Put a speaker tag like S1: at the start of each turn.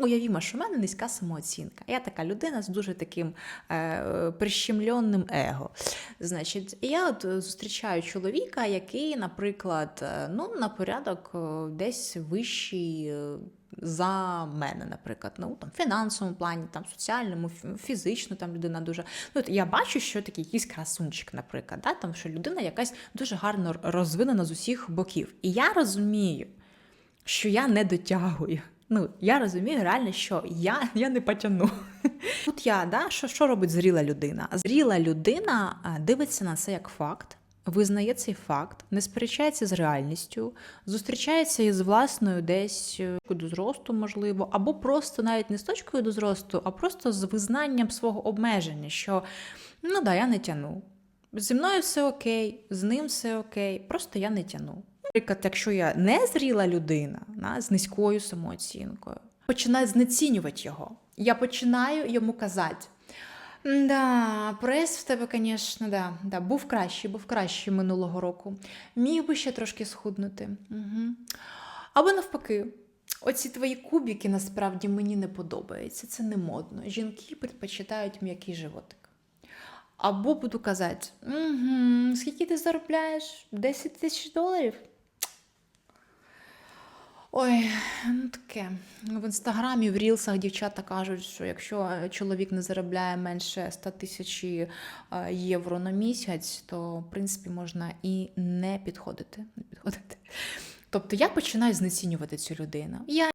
S1: Уявімо, що в мене низька самооцінка. Я така людина з дуже таким е, прищемленим его. Значить, я от зустрічаю чоловіка, який, наприклад, е, ну, на порядок е, десь вищий. е, За мене, наприклад, ну там фінансовому плані, там соціальному, фізично там людина дуже. Ну от я бачу, що такий якийсь красунчик, наприклад, да, там що людина якась дуже гарно розвинена з усіх боків. І я розумію, що я не дотягую. Ну, я розумію реально, що я, я не потягну. Тут я, да, що, що робить зріла людина? Зріла людина дивиться на це як факт, визнає цей факт, не сперечається з реальністю, зустрічається із власною десь е, до зросту, можливо, або просто навіть не з точкою до зросту, а просто з визнанням свого обмеження, що ну да, я не тяну. Зі мною все окей, з ним все окей, просто я не тяну. Наприклад, якщо я не зріла людина да, з низькою самооцінкою, починаю знецінювати його. Я починаю йому казати. Да, прес в тебе, звісно, да, да, був кращий, був кращий минулого року. Міг би ще трошки схуднути. Угу. Або навпаки, оці твої кубики насправді мені не подобаються. Це не модно. Жінки предпочитають м'який животик. Або буду казати, угу, скільки ти заробляєш? 10 тисяч доларів? Ой, ну таке. В інстаграмі, в рілсах дівчата кажуть, що якщо чоловік не заробляє менше 100 тисяч е, євро на місяць, то в принципі можна і не підходити. Не підходити. Тобто я починаю знецінювати цю людину. Я